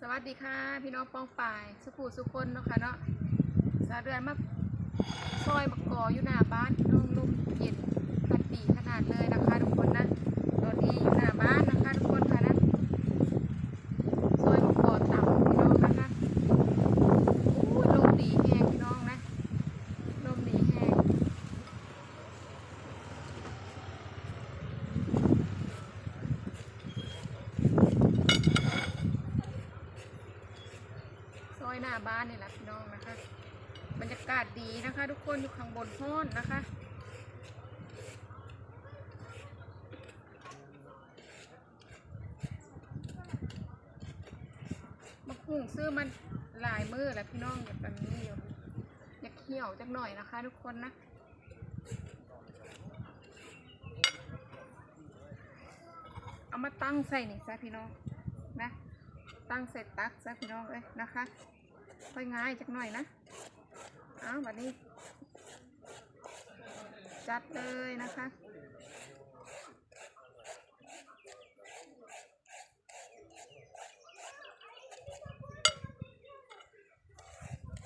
สวัสดีค่ะ พี่น้องปองป่ายสุขูสุคนเนาะค่ะเนาะสาเดือนมาซอยบกกออยู่หน้าบ้านน้องลมเย็นพัดปีขนาดเลยนะคะทุกคนนะตอนนี้อยู่หน้าบ้านนะคะทุกคนค่ะนะซอยบักกอต่ำพี่น้องนะคะอู้ยลมดีแห้งพี่น้องนะลมดีแห้ง ซอย หน้าบ้านนี่แหละพี่น้องนะคะ บรรยากาศดีนะคะ ทุกคนอยู่ข้างบนโพ้นนะคะมะหุ่งซื้อมันลายมือแล้วพี่น้องอย่าแบบนี้อยู่อย่าเขี่ยวจักหน่อยนะคะ ทุกคนนะเอามาตั้งใส่นี่ซะพี่น้องนะ ตั้งใส่ตักซะพี่น้องเอ้ยนะคะ ค่อยง่ายจักหน่อยนะเอาวันนี้ จัดเลยนะคะ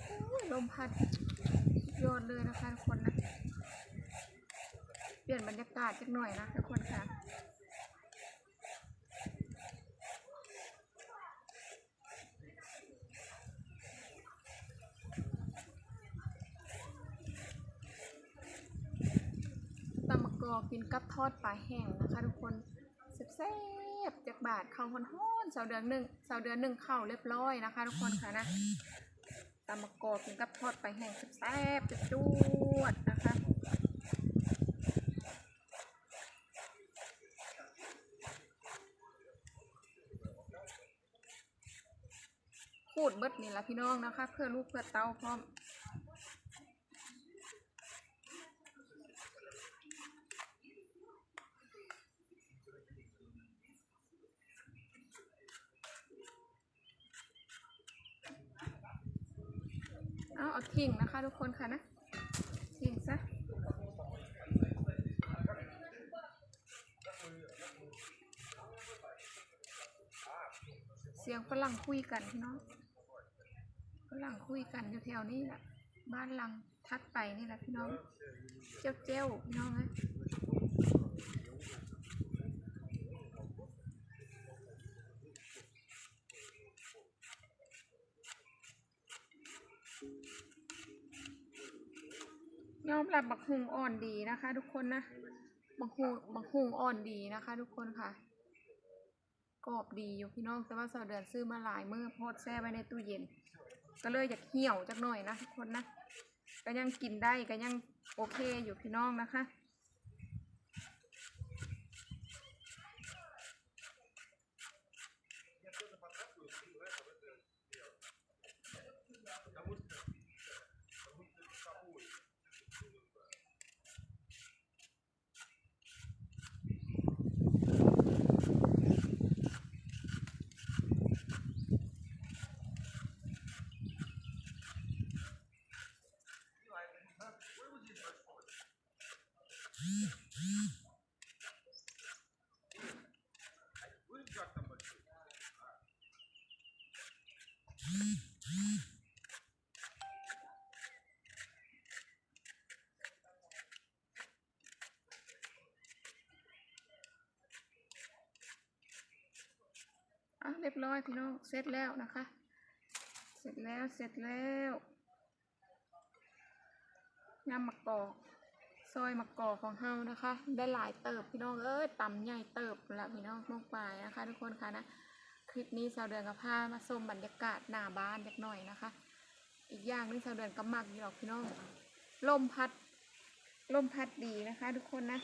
โอ้ยลมพัดสุดยอดเลยนะคะทุกคนนะ เปลี่ยนบรรยากาศจักหน่อยนะทุกคนค่ะ ตำมะ กอกินกับทอดปลาแห้งนะคะทุกคนแซ่บๆจากบาทข้าวฮ้อนๆเสาเดือนหนึ่งเสาเดือนหนึ่งเข้าวเรียบร้อยนะคะ ทุกคนค่ะนะตำมะกอกินกับทอดปลาแห้งแซ่บๆจะจวดนะคะขูดเบิดนี่ละพี่น้องนะคะ เพื่อลูกเพื่อเต้าพร้อม เอาเอาทิ้งนะคะ ทุกคนค่ะนะทิ้งซะเสียงฝรั่งคุยกันพี่น้องฝรั่งคุยกันอยู่แถวนี้แหละบ้านหลังทัดไปนี่แหละพี่น้อง เจ้าเจ้าพี่น้องนะ ยอมรับบักฮุงอ่อนดีนะคะ ทุกคนนะบักฮุงบักฮุงอ่อนดีนะคะ ทุกคนค่ะกรอบดีอยู่พี่น้องแต่ว่าเสาเดือนซื้อมาหลายเมื่อพอดแช่ไว้ในตู้เย็น ก็เลยอยากเหี่ยวจักหน่อยนะทุกคนนะก็ยังกินได้ก็ยังโอเคอยู่พี่น้องนะคะ อะเรียบร้อยพี่น้องเสร็จแล้วนะคะ เสร็จแล้วเสร็จแล้วยำมะกอก ซอยมะกอกของเฮานะคะ ได้หลายเติบพี่น้องเอ้ยตำใหญ่เติบละพี่น้องมากปลายนะคะ ทุกคนค่ะนะคลิปนี้สาวเดือนกับผ้ามาชมบรรยากาศหน้าบ้านเล็กหน่อยนะคะ อีกอย่างนึงสาวเดือนก็มักอยู่หรอกพี่น้องลมพัดลมพัดดีนะคะ ทุกคนนะ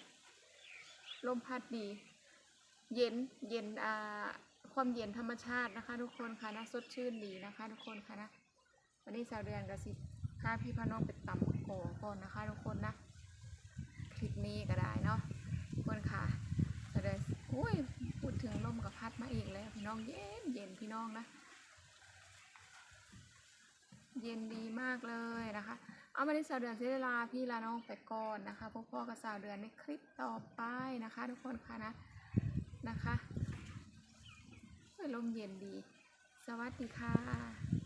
ลมพัดดี เย็นเย็นอ่าความเย็นธรรมชาตินะคะ ทุกคนค่ะนะสดชื่นดีนะคะ ทุกคนค่ะนะวันนี้สาวเดือนกับสิพาพี่พน้องไปตำโกก่อนนะคะ ทุกคนนะ ลิปนี้ก็ได้เนาะทุกคนค่ะสาวเดือนอุ้ยพูดถึงลมกับพัดมาอีกแล้วพี่น้องเย็นเย็นพี่น้องนะ เย็นดีมากเลยนะคะ เอามาที่สาวเดือนเสียเวลาพี่ลาน้องไปก่อนนะคะพบพ่อกับสาวเดือนในคลิปต่อไปนะคะ ทุกคนค่ะนะนะคะลมเย็นดี สวัสดีค่ะ